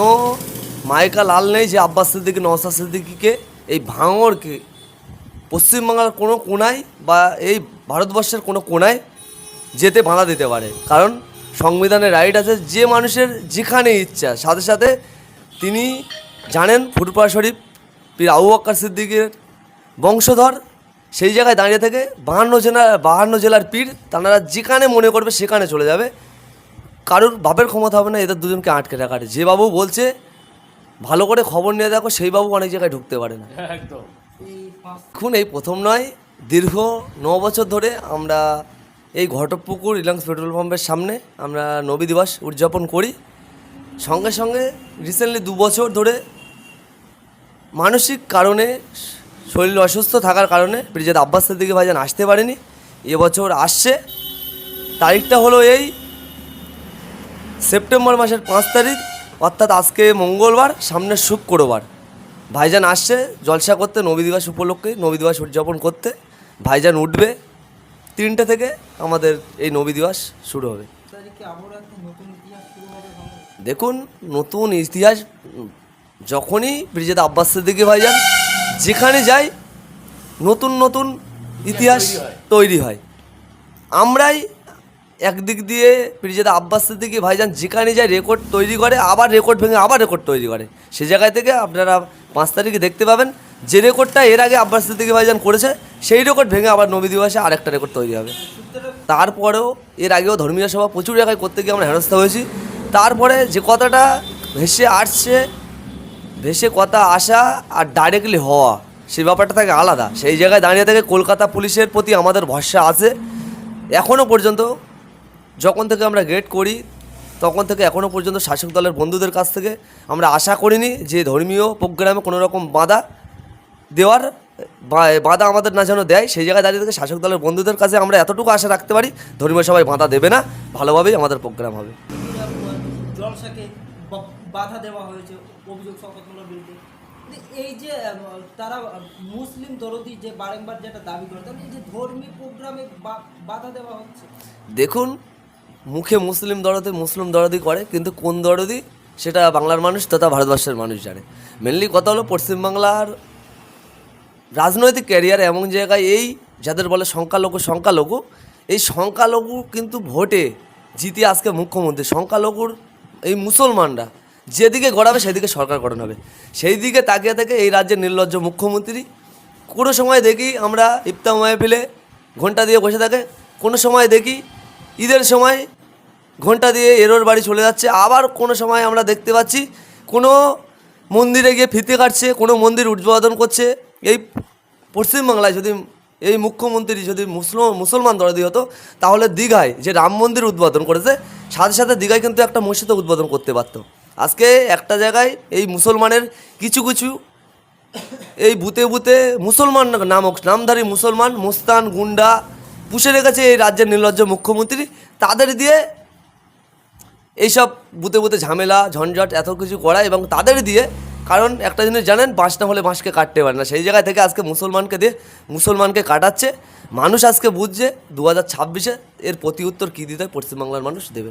কোনো মায়কা লাল নেই যে আব্বাস সিদ্দিকি নওসাদ সিদ্দিকিকে এই ভাঙড়কে, পশ্চিমবাংলার কোনো কোনায় বা এই ভারতবর্ষের কোনো কোনায় যেতে বাধা দিতে পারে। কারণ সংবিধানে রাইট আছে, যে মানুষের যেখানে ইচ্ছা, সাথে সাথে তিনি জানেন ফুটপাড় শরীফ, পীর আবু বক্কর সিদ্দিকের বংশধর, সেই জায়গায় দাঁড়িয়ে থেকে বাহান্ন জেলা, বাহান্ন জেলার পীর, তারা যেখানে মনে করবে সেখানে চলে যাবে। কারোর বাপের ক্ষমতা হবে না এদের দুজনকে আটকে রাখার। যে বাবু বলছে ভালো করে খবর নিয়ে দেখো সেই বাবু অনেক জায়গায় ঢুকতে পারে না। একদম। এখন এই প্রথম নয় দীর্ঘ ন বছর ধরে আমরা এই ঘটকপুকুর রিলায়েন্স পেট্রোল পাম্পের সামনে আমরা নবী দিবস উদযাপন করি। সঙ্গে সঙ্গে রিসেন্টলি দু বছর ধরে মানসিক কারণে শরীর অসুস্থ থাকার কারণে ব্রিজেদ আব্বাসের দিকে ভাইজান আসতে পারেনি। এবছর আসছে। তারিখটা হলো এই সেপ্টেম্বর মাসের পাঁচ তারিখ অর্থাৎ আজকে মঙ্গলবার সামনে শুক্রবার। ভাইজান আসছে জলসা করতে নবী দিবস উপলক্ষে নবী দিবস উদযাপন করতে। ভাইজান উঠবে তিনটে থেকে আমাদের এই নবী দিবস শুরু হবে। দেখুন নতুন ইতিহাস যখনই ব্রিজেদ আব্বাস সিদ্দিকী ভাইজান যেখানে যাই নতুন নতুন ইতিহাস তৈরি হয়। আমরাই একদিক দিয়ে ব্রিজেদ আব্বাস সিদ্দিকী ভাইজান যেখানে যায় রেকর্ড তৈরি করে, আবার রেকর্ড ভেঙে আবার রেকর্ড তৈরি করে। সে জায়গায় থেকে আপনারা পাঁচ তারিখে দেখতে পাবেন যে রেকর্ডটা এর আগে আব্বাস সিদ্দিকী ভাইজান করেছে, সেই রেকর্ড ভেঙে আবার নবী দিবসে আরেকটা রেকর্ড তৈরি হবে। তারপরেও এর আগেও ধর্মীয় সভা প্রচুর জায়গায় করতে গিয়ে আমরা হেনস্থা হয়েছি। তারপরে যে কথাটা ভেসে আসছে, ভেসে কথা আসা আর ডাইরেক্টলি হওয়া, সেই ব্যাপারটা থাকে আলাদা। সেই জায়গায় দাঁড়িয়ে থেকে কলকাতা পুলিশের প্রতি আমাদের ভরসা আছে। এখনও পর্যন্ত যখন থেকে আমরা গেট করি তখন থেকে এখনও পর্যন্ত শাসক দলের বন্ধুদের কাছ থেকে আমরা আশা করিনি যে ধর্মীয় প্রোগ্রামে কোনো রকম বাধা দেওয়ার বা- বাধা আমাদের না যেন দেয়। সেই জায়গায় দাঁড়িয়ে থেকে শাসক দলের বন্ধুদের কাছে আমরা এতটুকু আশা রাখতে পারি ধর্মীয় সবাই বাধা দেবে না। ভালোভাবেই আমাদের প্রোগ্রাম হবে। বাধা দেওয়া হয়েছে অভিযোগ বিরুদ্ধে এই যে তারা মুসলিম দরদি যে বারংবার যেটা দাবি করে এই যে ধর্মীয় প্রোগ্রামে বাধা দেওয়া হচ্ছে। দেখুন মুখে মুসলিম দরদি মুসলিম দরদি করে, কিন্তু কোন দরদি? সেটা বাংলার মানুষ তথা ভারতবর্ষের মানুষ জানে। মেনলি কথা হলো পশ্চিমবাংলার রাজনৈতিক ক্যারিয়ার এমন জায়গায় এই, যাদের বলে সংখ্যালঘু সংখ্যালঘু। এই সংখ্যালঘু কিন্তু ভোটে জিতে আজকে মুখ্যমন্ত্রী। সংখ্যালঘুর এই মুসলমানরা যেদিকে গড়াবে সেদিকে সরকার গঠন হবে। সেই দিকে তাকিয়ে থেকে এই রাজ্যের নির্লজ্জ মুখ্যমন্ত্রী। কোনো সময় দেখি আমরা ইফতার মাহফিলে ঘণ্টা দিয়ে বসে থাকে, কোনো সময় দেখি ঈদের সময় ঘণ্টা দিয়ে এরোর বাড়ি চলে যাচ্ছে। আবার কোনো সময় আমরা দেখতে পাচ্ছি, কোনো মন্দিরে গিয়ে ফিতে কাটছে, কোনো মন্দির উদ্বোধন করছে। এই পশ্চিমবাংলায় যদি এই মুখ্যমন্ত্রী যদি মুসলিম মুসলমান দরদি হতো, তাহলে দীঘায় যে রাম মন্দির উদ্বোধন করেছে, সাথে সাথে দীঘায় কিন্তু একটা মসজিদও উদ্বোধন করতে পারতো। আজকে একটা জায়গায় এই মুসলমানের কিছু কিছু এই বুতে বুতে মুসলমান নামক, নামধারী মুসলমান মুস্তান, গুন্ডা পুষে রেখেছে এই রাজ্যের নির্লজ্জ মুখ্যমন্ত্রী। তাদের দিয়ে এইসব বুতে বুতে ঝামেলা, ঝঞ্ঝট, এত কিছু করা এবং তাদের দিয়ে, কারণ একটা জিনিস জানেন বাঁশ না হলে বাঁশকে কাটতে পারে না। সেই জায়গা থেকে আজকে মুসলমানকে দিয়ে, মুসলমানকে কাটাচ্ছে। মানুষ আজকে বুঝছে, দু হাজার ছাব্বিশে এর প্রতি উত্তর কী দিতে পশ্চিমবাংলার মানুষ দেবে।